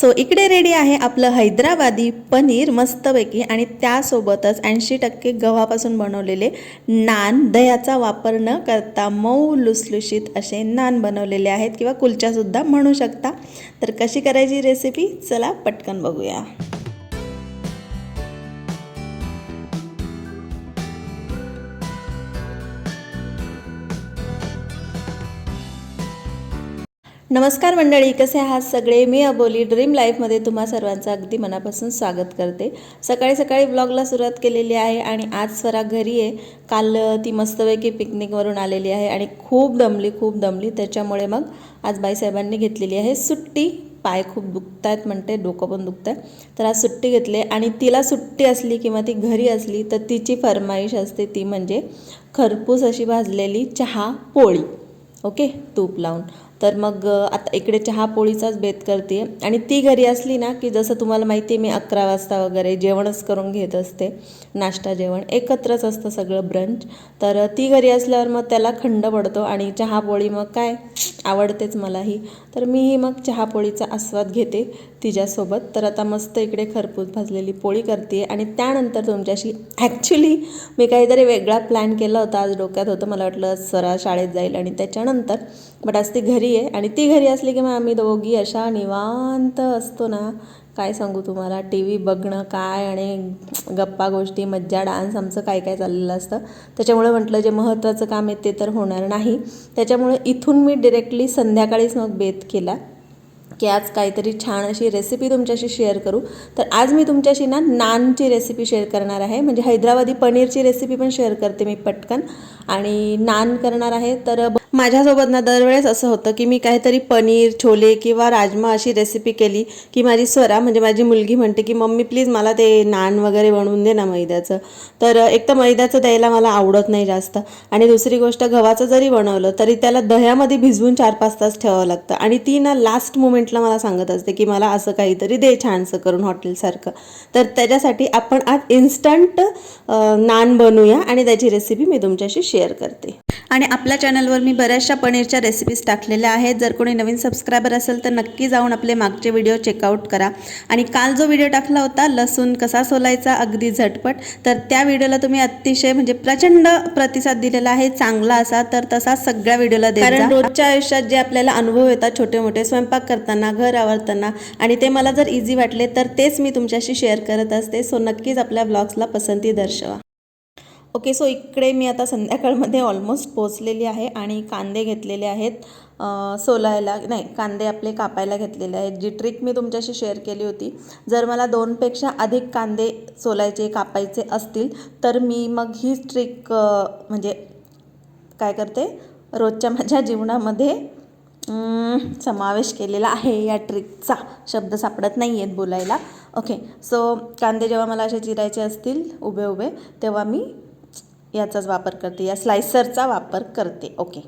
So इकडे ready आहे आपलं हैदराबादी पनीर मस्तपैकी आणि त्यासोबतच ऐंशी टक्के गव्हापासून बनवलेले नान. दह्याचा वापर न करता मऊ लुसलुशीत असे नान बनवलेले आहेत किंवा कुलच्यासुद्धा म्हणू शकता. तर कशी करायची रेसिपी चला पटकन बघूया. नमस्कार मंडळी कसे आहात सगळे? मी अबोली ड्रीम लाईफमध्ये तुम्हा सर्वांचं अगदी मनापासून स्वागत करते. सकाळी सकाळी ब्लॉगला सुरुवात केलेली आहे आणि आज स्वरा घरी आहे. काल ती मस्तपैकी पिकनिकवरून आलेली आहे आणि खूप दमली खूप दमली. त्याच्यामुळे मग आज बाईसाहेबांनी घेतलेली आहे सुट्टी. पाय खूप दुखत आहेत म्हणते डोकं पण दुखत आहे तर आज सुट्टी घेतली आणि तिला सुट्टी असली किंवा ती घरी असली तर तिची फरमाईश असते ती म्हणजे खरपूस अशी भाजलेली चहा पोळी. ओके? तूप लावून. तर मग आता इकडे चहा पोळीचाच बेत करते. आणि ती घरी असली ना की जसं तुम्हाला माहिती आहे मी अकरा वाजता वगैरे जेवणच करून घेत असते. नाश्ता जेवण. एकत्रच असतं सगळं ब्रंच तर ती घरी असल्यावर मग त्याला खंड पडतो आणि चहा पोळी मग काय? आवडतेच मलाही. तर मीही मग चहा पोळीचा आस्वाद घेते तिच्यासोबत. तर आता मस्त इकडे खरपूस भाजलेली पोळी करते आणि त्यानंतर तुमच्याशी ॲक्च्युली मी काहीतरी वेगळा प्लॅन केला होता. आज डोक्यात होतं मला वाटलं सरा शाळेत जाईल आणि त्याच्यानंतर बट आज ती घरी आहे आणि ती घरी असली की मग आम्ही दोघी अशा निवांत असतो ना. काय सांगू तुम्हाला? टी व्ही बघणं काय आणि गप्पा गोष्टी मज्जा डान्स आमचं काय काय चाललेलं असतं. त्याच्यामुळे म्हटलं जे महत्त्वाचं काम आहे ते तर होणार नाही. त्याच्यामुळे इथून मी डिरेक्टली संध्याकाळीच मग बेत केला. की आज काहीतरी छान अशी रेसिपी तुमच्याशी शेअर करू. तर आज मी तुमच्याशी ना नानची रेसिपी शेअर करणार आहे. म्हणजे हैदराबादी पनीरची रेसिपी पण शेअर करते मी पटकन. आणि नान करणार आहे. तर माझ्यासोबत ना दरवेळेस असं होतं की मी काहीतरी पनीर छोले किंवा राजमा अशी रेसिपी केली की माझी स्वरा म्हणजे माझी मुलगी म्हणते की मम्मी प्लीज मला ते नान वगैरे बनवून दे ना मैद्याचं. तर एक तर मैद्याचं द्यायला मला आवडत नाही जास्त. आणि दुसरी गोष्ट गव्हाचं जरी बनवलं तरी त्याला दह्यामध्ये भिजवून चार पाच तास ठेवावं लागतं. आणि ती ना लास्ट मोमेंटला मला सांगत असते की मला असं काहीतरी दे छानसं करून हॉटेलसारखं. तर त्याच्यासाठी आपण आज इन्स्टंट नान बनवूया आणि त्याची रेसिपी मी तुमच्याशी शेअर करते. आणि आपल्या चॅनलवर मी बऱ्याचशा पनीरच्या रेसिपीज टाकलेल्या आहेत. जर कोणी नवीन सबस्क्रायबर असेल तर नक्की जाऊन आपले मागचे व्हिडिओ चेकआउट करा. आणि काल जो व्हिडिओ टाकला होता लसूण कसा सोलायचा अगदी झटपट तर त्या व्हिडिओला तुम्ही अतिशय म्हणजे प्रचंड प्रतिसाद दिलेला आहे. चांगला असा तर तसा सगळ्या व्हिडिओला देत कारण रोजच्या आयुष्यात जे आपल्याला अनुभव येतात छोटे मोठे स्वयंपाक करताना घर आवरताना आणि ते मला जर इझी वाटले तर तेच मी तुमच्याशी शेअर करत असते. सो नक्कीच आपल्या ब्लॉग्सला पसंती दर्शवा. ओके सो इकडे मी आता संध्याकाळमध्ये ऑलमोस्ट पोचलेली आहे आणि कांदे घेतलेले आहेत. सोलायला नाही कांदे आपले कापायला घेतलेले आहेत. जी ट्रिक मी तुमच्याशी शेअर केली होती जर मला दोनपेक्षा अधिक कांदे सोलायचे कापायचे असतील तर मी मग ही ट्रिक म्हणजे काय करते रोजच्या माझ्या जीवनामध्ये समावेश केलेला आहे या ट्रिकचा शब्द सापडत नाही आहेत बोलायला. ओके सो कांदे जेव्हा मला असे चिरायचे असतील उभे उभे तेव्हा मी याचाच वापर करते या स्लायसरचा वापर करते. ओके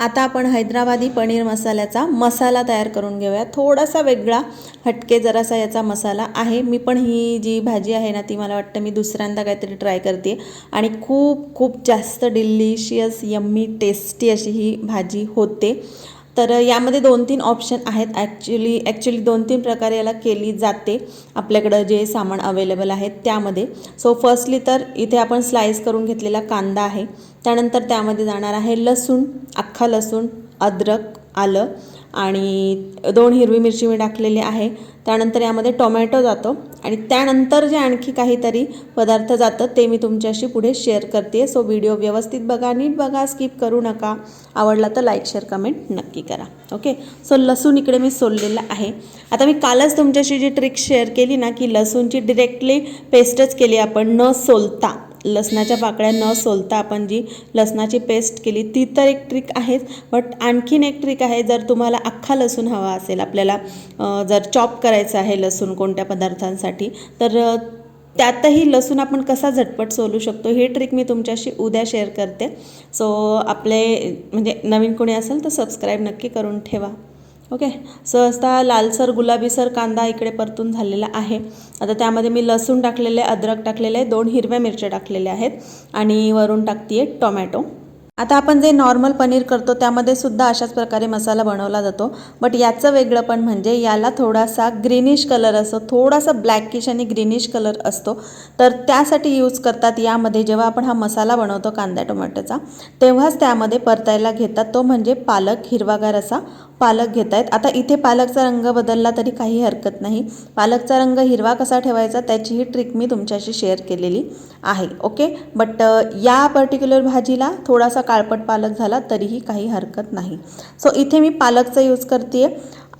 आता आपण हैदराबादी पनीर मसाल्याचा मसाला तयार करून घेऊया. थोडासा वेगळा हटके जरासा याचा मसाला आहे. मी पण ही जी भाजी आहे ना ती मला वाटतं मी दुसऱ्यांदा काहीतरी ट्राय करते. आणि खूप खूप जास्त डिलिशियस यम्मी टेस्टी अशी ही भाजी होते. तर यामध्ये दोन तीन ऑप्शन आहेत. ॲक्च्युली ॲक्च्युली दोन तीन प्रकारे याला केली जाते आपल्याकडं जे सामान अवेलेबल आहेत त्यामध्ये. सो फर्स्टली तर इथे आपण स्लाइस करून घेतलेला कांदा आहे. त्यानंतर त्यामध्ये जाणार आहे लसूण अख्खा लसूण अद्रक आलं. आणि दोन हिरवी मिरची मी टाकलेली आहे. त्यानंतर यामध्ये टोमॅटो जातो आणि त्यानंतर जे आणखी काहीतरी पदार्थ जातं ते मी तुमच्याशी पुढे शेअर करते सो व्हिडिओ व्यवस्थित बघा नीट बघा स्किप करू नका. आवडला तर लाईक शेअर कमेंट नक्की करा. ओके सो लसूण इकडे मी सोललेलं आहे. आता मी कालच तुमच्याशी जी ट्रिक शेअर केली ना की लसूणची डिरेक्टली पेस्टच केली आपण न सोलता. लसणाच्या पाकळ्या न सोलता आपण जी लसणाची पेस्ट केली ती तर एक ट्रिक आहेच बट आणखीन एक ट्रिक आहे जर तुम्हाला अख्खा लसूण हवा असेल आपल्याला जर चॉप करायचं आहे लसूण कोणत्या पदार्थांसाठी तर त्यातही लसूण आपण कसा झटपट सोलू शकतो ही ट्रिक मी तुमच्याशी उद्या शेअर करते. सो आपले म्हणजे नवीन कोणी असेल तर सबस्क्राईब नक्की करून ठेवा. ओके. सहजता लालसर गुलाबीसर कांदा इकडे परतून झालेला आहे. आता त्यामध्ये मी लसूण टाकलेले अद्रक टाकलेले आहे दोन हिरव्या मिरच्या टाकलेल्या आहेत. आणि वरून टाकते आहे टोमॅटो. आता आपण जे नॉर्मल पनीर करतो त्यामध्ये सुद्धा अशाच प्रकारे मसाला बनवला जातो. बट याचं वेगळं पण म्हणजे याला थोडासा ग्रीनिश कलर असतो थोडासा ब्लॅकिश आणि ग्रीनिश कलर असतो. तर त्यासाठी यूज करतात यामध्ये जेव्हा आपण हा मसाला बनवतो कांदा टोमॅटोचा तेव्हाच त्यामध्ये परतायला घेतात. तो म्हणजे पालक हिरवागार असा पालक घेत आहेत आता इथे पालकचा रंग बदलला तरी काही हरकत नाही. पालकचा रंग हिरवा कसा ठेवायचा त्याची ही ट्रिक मी तुमच्याशी शेअर केलेली आहे. ओके बट या पर्टिक्युलर भाजीला थोडासा काळपट पालक झाला तरीही काही हरकत नाही. सो इथे मी पालकचा यूज करते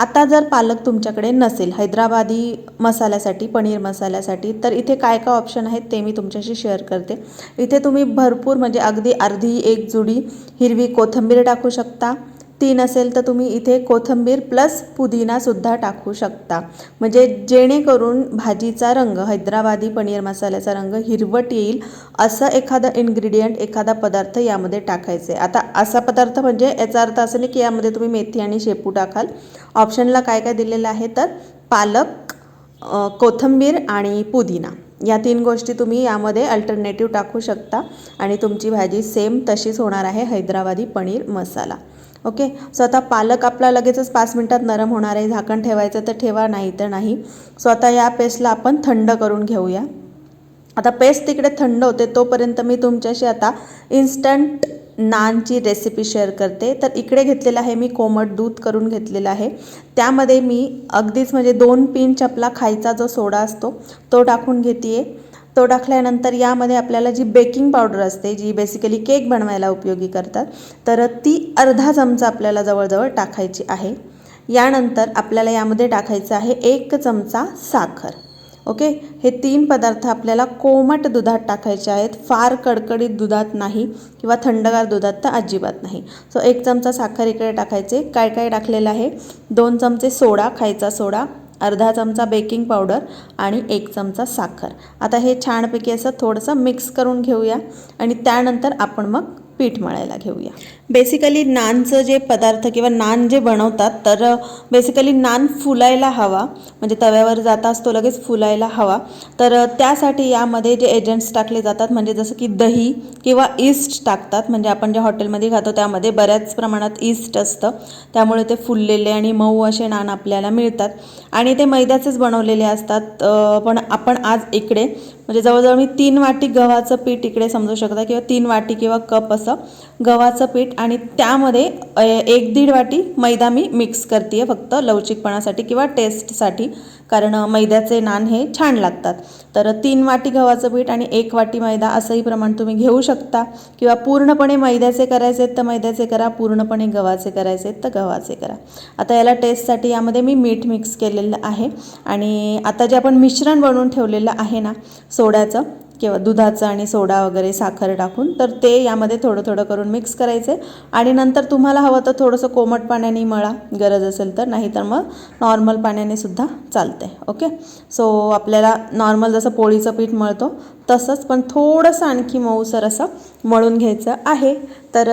आता जर पालक तुमच्याकडे नसेल हैदराबादी मसाल्यासाठी पनीर मसाल्यासाठी तर इथे काय काय ऑप्शन आहेत ते मी तुमच्याशी शेअर करते. इथे तुम्ही भरपूर म्हणजे अगदी अर्धी एक जुडी हिरवी कोथिंबीर टाकू शकता. तीन असेल तर तुम्ही इथे कोथिंबीर प्लस पुदिनासुद्धा टाकू शकता. म्हणजे जेणेकरून भाजीचा रंग हैदराबादी पनीर मसाल्याचा रंग हिरवट येईल असं एखादं इन्ग्रेडियंट एखादा पदार्थ यामध्ये टाकायचे. आता असा पदार्थ म्हणजे याचा अर्थ असं नाही की यामध्ये तुम्ही मेथी आणि शेपू टाकाल. ऑप्शनला काय काय दिलेलं आहे तर पालक कोथिंबीर आणि पुदिना. या तीन गोष्टी तुम्ही यामध्ये अल्टरनेटिव्ह टाकू शकता. आणि तुमची भाजी सेम तशीच होणार आहे हैदराबादी पनीर मसाला. ओके? सो आता पालक आपला लगेचच पाच मिनटात नरम होणार आहे. झाकण ठेवायचं तर ठेवा नाही तर नाही. सो आता या पेस्टला आपण थंड करून घेऊया. आता पेस्ट तिकडे थंड होते तोपर्यंत मी तुमच्याशी आता इन्स्टंट नानची रेसिपी शेअर करते. तर इकडे घेतलेलं आहे मी कोमट दूध करून घेतलेलं आहे. त्यामध्ये मी अगदीच म्हणजे दोन पिंच आपला खायचा जो सोडा असतो तो टाकून घेते तो टाकल्यानंतर यामध्ये आपल्याला जी बेकिंग पावडर असते जी बेसिकली केक बनवायला उपयोगी करतात तर ती अर्धा चमचा आपल्याला जवळजवळ टाकायची आहे. यानंतर आपल्याला यामध्ये टाकायचं आहे एक चमचा साखर. ओके? हे तीन पदार्थ आपल्याला कोमट दुधात टाकायचे आहेत. फार कडकडीत दुधात नाही किंवा थंडगार दुधात तर अजिबात नाही. सो एक चमचा साखर इकडे टाकायचे. काय काय टाकलेलं आहे? दोन चमचे सोडा खायचा सोडा. अर्धा चमचा बेकिंग पावडर आणि एक चमचा साखर. आता हे छानपैकी असं थोडंसं मिक्स करून घेऊया आणि त्यानंतर आपण मग पीठ मळायला घेऊया. बेसिकली नानचं जे पदार्थ किंवा नान जे बनवतात तर बेसिकली नान फुलायला हवा. म्हणजे तव्यावर जाता असतो लगेच फुलायला हवा. तर त्यासाठी यामध्ये जे एजंट्स टाकले जातात म्हणजे जसं की दही किंवा ईस्ट टाकतात. म्हणजे आपण जे हॉटेलमध्ये खातो त्यामध्ये बऱ्याच प्रमाणात ईस्ट असतं. त्यामुळे ते फुललेले आणि मऊ असे नान आपल्याला मिळतात. आणि ते मैद्याचेच बनवलेले असतात. पण आपण आज इकडे म्हणजे जवळजवळ मी तीन वाटी गव्हाचं पीठ इकडे समजू शकता किंवा तीन वाटी किंवा कप असं गव्हाचं पीठ आणि त्यामध्ये एक दीड वाटी मैदा मी मिक्स करते फक्त लवचिकपणासाठी किंवा टेस्टसाठी कारण मैद्याचे नान हे छान लागतात. तर तीन वाटी गव्हाचं पीठ आणि एक वाटी मैदा असंही प्रमाण तुम्ही घेऊ शकता. किंवा पूर्णपणे मैद्याचे करायचे आहेत तर मैद्याचे करा पूर्णपणे गव्हाचे करायचे आहेत तर गव्हाचे करा. आता याला टेस्टसाठी यामध्ये मी मीठ मिक्स केलेलं आहे. आणि आता जे आपण मिश्रण बनवून ठेवलेलं आहे ना सोड्याचं किंवा दुधाचं आणि सोडा वगैरे साखर टाकून तर ते यामध्ये थोडं थोडं करून मिक्स करायचे. आणि नंतर तुम्हाला हवं तर थोडंसं कोमट पाण्याने मळा गरज असेल तर. नाहीतर मग नॉर्मल पाण्याने सुद्धा चालते ओके सो आपल्याला नॉर्मल जसं पोळीचं पीठ मळतो तसंच पण थोडंसं आणखी मऊसर असं मळून घ्यायचं आहे. तर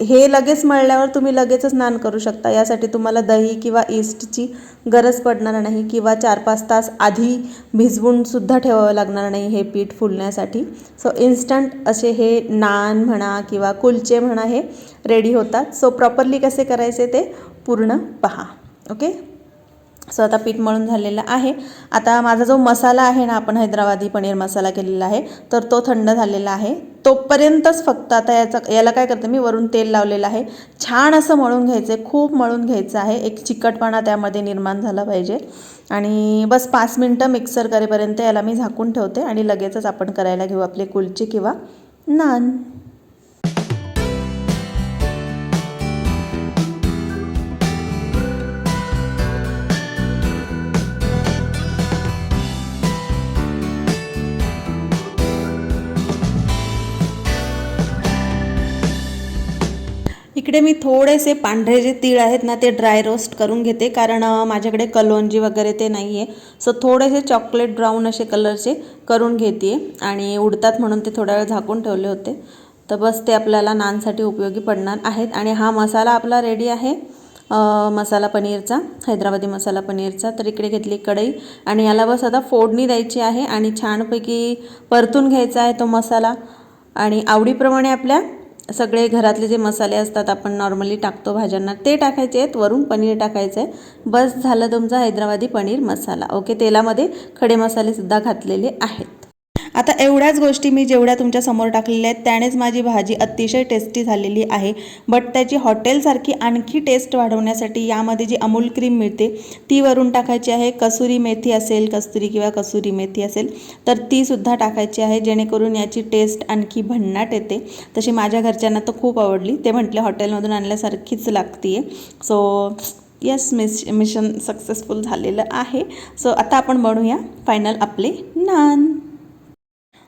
हे लगेच मळल्यावर तुम्ही लगेचच नान करू शकता. यासाठी तुम्हाला दही किंवा ईस्टची गरज पडणार नाही किंवा चार पाच तास आधी भिजवूनसुद्धा ठेवावं लागणार नाही हे पीठ फुलण्यासाठी. सो इन्स्टंट असे हे नान म्हणा किंवा कुलचे म्हणा हे रेडी होतात. सो प्रॉपरली कसे करायचे ते पूर्ण पहा. ओके सो आता पीठ मळून झालेलं आहे. आता माझा जो मसाला आहे ना आपण हैदराबादी पनीर मसाला केलेला आहे तर तो थंड झालेला आहे. तोपर्यंतच फक्त आता याचा याला काय करते मी वरून तेल लावलेलं आहे. छान असं मळून घ्यायचं आहे खूप मळून घ्यायचं आहे. एक चिकटपणा त्यामध्ये निर्माण झाला पाहिजे. आणि बस पाच मिनटं मिक्सर करेपर्यंत याला मी झाकून ठेवते आणि लगेचच आपण करायला घेऊ आपले कुलचे किंवा नान. इकडे मी थोडेसे पांढरे जे तीळ आहेत ना ते ड्राय रोस्ट करून घेते. कारण माझ्याकडे कलोंजी वगैरे ते नाही आहे सो थोडेसे चॉकलेट ब्राऊन असे कलरचे करून घेते. आणि उडतात म्हणून ते थोडा वेळ झाकून ठेवले होते. तर बस ते आपल्याला नानसाठी उपयोगी पडणार आहेत. आणि हा मसाला आपला रेडी आहे. मसाला पनीरचा हैदराबादी मसाला पनीरचा. तर इकडे घेतली कढई. आणि याला बस आता फोडणी द्यायची आहे. आणि छानपैकी परतून घ्यायचा आहे तो मसाला. आणि आवडीप्रमाणे आपल्या सगळे घरातले जे मसाले असतात आपण नॉर्मली टाकतो भाज्यांना. ते टाकायचे आहेत वरून पनीर टाकायचं आहे. बस झालं तुमचा हैदराबादी पनीर मसाला. ओके तेलामध्ये खडे मसालेसुद्धा घातलेले आहेत. आता एवढ्याच गोष्टी मी जेवढ्या तुमच्यासमोर टाकलेल्या आहेत त्यानेच माझी भाजी अतिशय टेस्टी झालेली आहे. बट त्याची हॉटेलसारखी आणखी टेस्ट वाढवण्यासाठी यामध्ये जी अमूल क्रीम मिळते ती वरून टाकायची आहे. कसुरी मेथी असेल कस्तुरी किंवा कसुरी मेथी असेल तर तीसुद्धा टाकायची आहे जेणेकरून याची टेस्ट आणखी भन्नाट येते. तशी माझ्या घरच्यांना तर खूप आवडली. ते म्हटले हॉटेलमधून आणल्यासारखीच लागते so yes miss mission successful झालेलं आहे. सो आता आपण बनवूया फायनल आपले नान.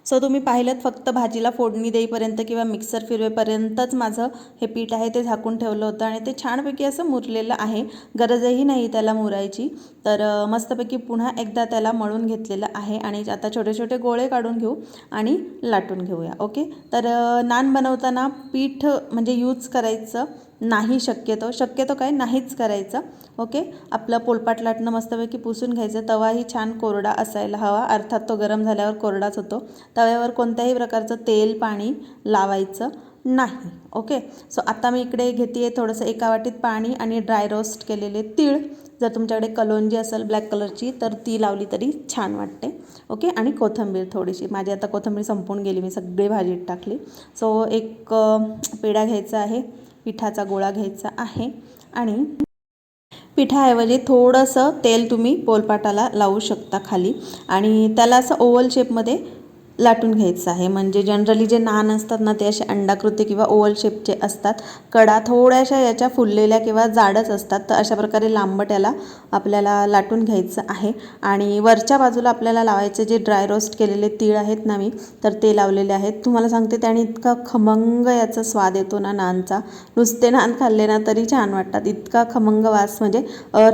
सो तुम्ही पाहिलं फक्त भाजीला फोडणी देईपर्यंत किंवा मिक्सर फिरवेपर्यंतच माझं हे पीठ आहे ते झाकून ठेवलं होतं आणि ते छानपैकी असं मुरलेलं आहे. गरजही नाही त्याला मुरायची. तर मस्तपैकी पुन्हा एकदा त्याला मळून घेतलेलं आहे आणि आता छोटे छोटे गोळे काढून घेऊ आणि लाटून घेऊया. ओके तर नान बनवताना पीठ म्हणजे यूज करायचं. नाही शक्यतो शक्यतो काय नाहीच करायचं ओके आपलं पोलपाट लाटणं मस्तपैकी पुसून घ्यायचं तवाही छान कोरडा असायला हवा अर्थात तो गरम झाल्यावर कोरडाच होतो. तव्यावर कोणत्याही प्रकारचं तेल पाणी लावायचं नाही ओके सो आता मी इकडे घेते आहे थोडंसं एका वाटीत पाणी आणि ड्राय रोस्ट केलेले तीळ. जर तुमच्याकडे कलोंजी असेल ब्लॅक कलरची तर ती लावली तरी छान वाटते ओके आणि कोथिंबीर थोडीशी. माझी आता कोथंबीर संपून गेली मी सगळी भाजीत टाकली. सो एक पेढा घ्यायचा आहे. पिठाचा गोळा घ्यायचा आहे. आणि पिठाऐवजी थोडंसं तेल तुम्ही पोलपाटाला लावू शकता खाली. आणि त्याला असं ओवल शेपमध्ये लाटून घ्यायचं आहे. म्हणजे जनरली जे नान असतात ना ते असे अंडाकृती किंवा ओव्हल शेपचे असतात. कडा थोड्याशा याच्या फुललेल्या किंवा जाडच असतात. तर अशा प्रकारे लांबट याला आपल्याला लाटून घ्यायचं आहे. आणि वरच्या बाजूला आपल्याला लावायचे जे ड्राय रोस्ट केलेले तीळ आहेत ना मी तर ते लावलेले आहेत. तुम्हाला सांगते त्याने इतका खमंग याचा स्वाद येतो ना नानचा. नुसते नान खाल्ले ना तरी छान वाटतात. इतका खमंग वास म्हणजे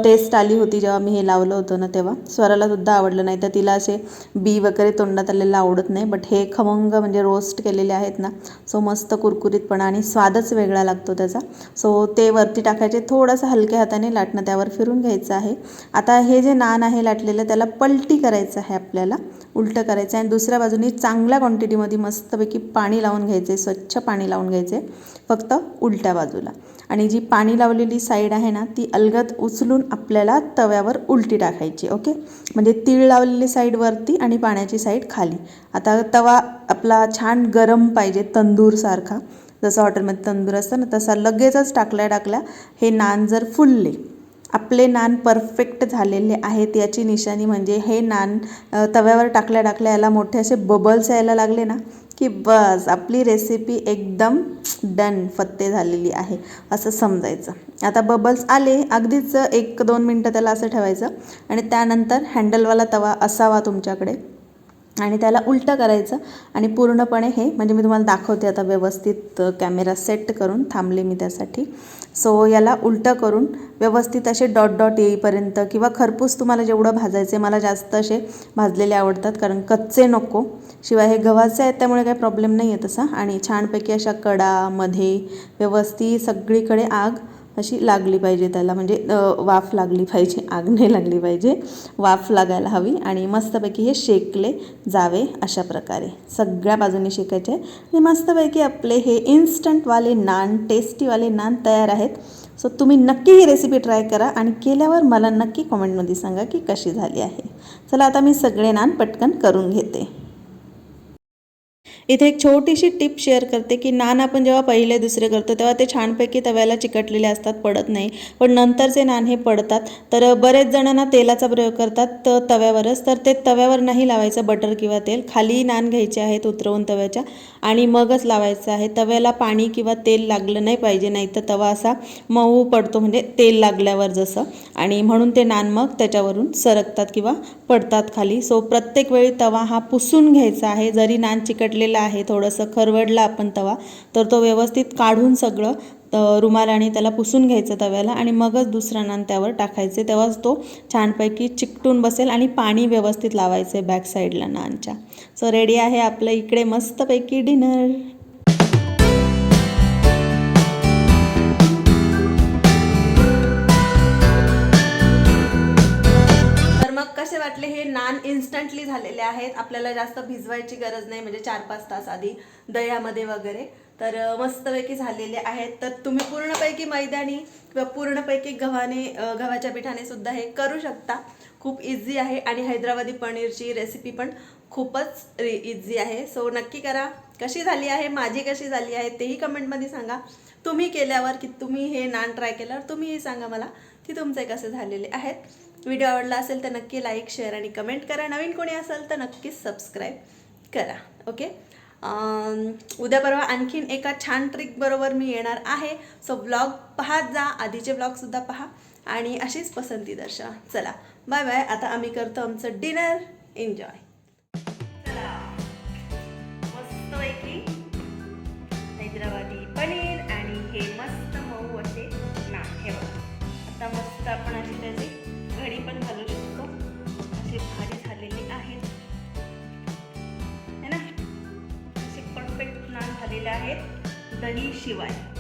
टेस्ट आली होती जेव्हा मी हे लावलं होतं ना तेव्हा. स्वराला सुद्धा आवडलं नाही तर तिला असे बी वगैरे तोंडात आलेलं आवडत नाही बट हे खमंग म्हणजे रोस्ट केलेले आहेत ना सो मस्त कुरकुरीतपणा आणि स्वादच वेगळा लागतो त्याचा. सो ते वरती टाकायचे थोडंसं हलक्या हाताने लाटणं त्यावर फिरून घ्यायचं आहे. आता हे जे नान आहे लाटलेलं त्याला पलटी करायचं आहे आपल्याला उलटं करायचं आहे. आणि दुसऱ्या बाजूने चांगल्या क्वांटिटीमध्ये मस्तपैकी पाणी लावून घ्यायचे स्वच्छ पाणी लावून घ्यायचे फक्त उलट्या बाजूला. आणि जी पाणी लावलेली साईड आहे ना ती अलगद उचलून आपल्याला तव्यावर उलटी टाकायची ओके म्हणजे तीळ लावलेली साईड वरती आणि पाण्याची साईड खाली. आता तवा आपला छान गरम पाहिजे तंदूरसारखा जसं हॉटेलमध्ये तंदूर असतं ना तसा लगेचच टाकल्या टाकल्या हे नान जर फुलले आपले नान परफेक्ट झालेले आहेत याची निशाणी म्हणजे हे नान तव्यावर टाकल्या टाकल्या याला मोठे असे बबल्स यायला लागले ना की बस आपली रेसिपी एकदम डन फत्ते झालेली आहे असं समजायचं. आता बबल्स आले अगदीच एक दोन मिनटं त्याला असं ठेवायचं आणि त्यानंतर हँडलवाला तवा असावा तुमच्याकडे. आणि त्याला उलटं करायचं आणि पूर्णपणे हे म्हणजे मी तुम्हाला दाखवते आता व्यवस्थित कॅमेरा सेट करून थांबले मी त्यासाठी. सो याला उलटं करून व्यवस्थित असे डॉट डॉट येईपर्यंत किंवा खरपूस तुम्हाला जेवढं भाजायचे मला जास्त असे भाजलेले आवडतात कारण कच्चे नको. शिवाय हे गव्हाचे आहेत त्यामुळे काही प्रॉब्लेम नाही आहे तसा. आणि छानपैकी अशा कडामध्ये व्यवस्थित सगळीकडे आग अशी लागली पाहिजे त्याला. म्हणजे वाफ लागली पाहिजे आग नाही लागली पाहिजे. वाफ लागायला हवी आणि मस्तपैकी हे शेकले जावे अशा प्रकारे. सगळ्या बाजूने शेकायचे. आणि मस्तपैकी आपले हे इन्स्टंटवाले नान टेस्टीवाले नान तयार आहेत. सो तुम्ही नक्की ही रेसिपी ट्राय करा आणि केल्यावर मला नक्की कॉमेंटमध्ये सांगा की कशी झाली आहे. चला आता मी सगळे नान पटकन करून घेते. इथे एक छोटीशी टिप शेअर करते की नान आपण जेव्हा पहिले दुसरे करतो तेव्हा ते छानपैकी तव्याला चिकटलेले असतात पडत नाही. पण नंतरचे नान हे पडतात. तर बरेच जणांना तेलाचा प्रयोग करतात तव्यावरच. तर ते तव्यावर नाही लावायचं बटर किंवा तेल. खाली नान घ्यायचे आहेत उतरवून तव्याच्या आणि मगच लावायचं आहे. तव्याला पाणी किंवा तेल लागलं नाही पाहिजे नाही तर तवा असा मऊ पडतो म्हणजे तेल लागल्यावर जसं. आणि म्हणून ते नान मग त्याच्यावरून सरकतात किंवा पडतात खाली. सो प्रत्येक वेळी तवा हा पुसून घ्यायचा आहे. जरी नान चिकटलेला आहे थोडंसं खरवडला आपण तवा. तर तो व्यवस्थित काढून सगळं रुमालाने त्याला पुसून घ्यायचं तव्याला आणि मगच दुसरा नान त्यावर टाकायचे. तेव्हाच तो छानपैकी चिकटून बसेल आणि पाणी व्यवस्थित लावायचे बॅक साईडला नानच्या. सो रेडी आहे आपलं इकडे मस्तपैकी डिनर इन्स्टंटली झालेले आहेत. आपल्याला जास्त भिजवायची गरज नाही म्हणजे चार पाच तास आधी दह्यामध्ये वगैरे. तर मस्तपैकी झालेले आहेत. तर तुम्ही पूर्णपैकी मैदानी किंवा पूर्णपैकी गव्हाने गव्हाच्या पिठाने सुद्धा हे करू शकता. खूप इझी आहे आणि हैदराबादी पनीरची रेसिपी पण खूपच इझी आहे. सो नक्की करा. कशी झाली आहे? माझी कशी झाली आहे? तेही कमेंटमध्ये सांगा. तुम्ही केल्यावर की तुम्ही हे नान ट्राय केल्यावर तुम्हीही सांगा मला की तुमचे कसे झालेले आहेत. व्हिडिओ आवडला असेल तर नक्की लाईक शेअर आणि कमेंट करा. नवीन कोणी असेल तर नक्कीच सबस्क्राईब करा. ओके? उद्या परवा आणखीन एका छान ट्रिकबरोबर मी येणार आहे. सो ब्लॉग पाहत जा. आधीचे ब्लॉगसुद्धा पहा. आणि अशीच पसंती दर्शवा. चला. बाय बाय आता आम्ही करतो आमचं डिनर एन्जॉय शिवाय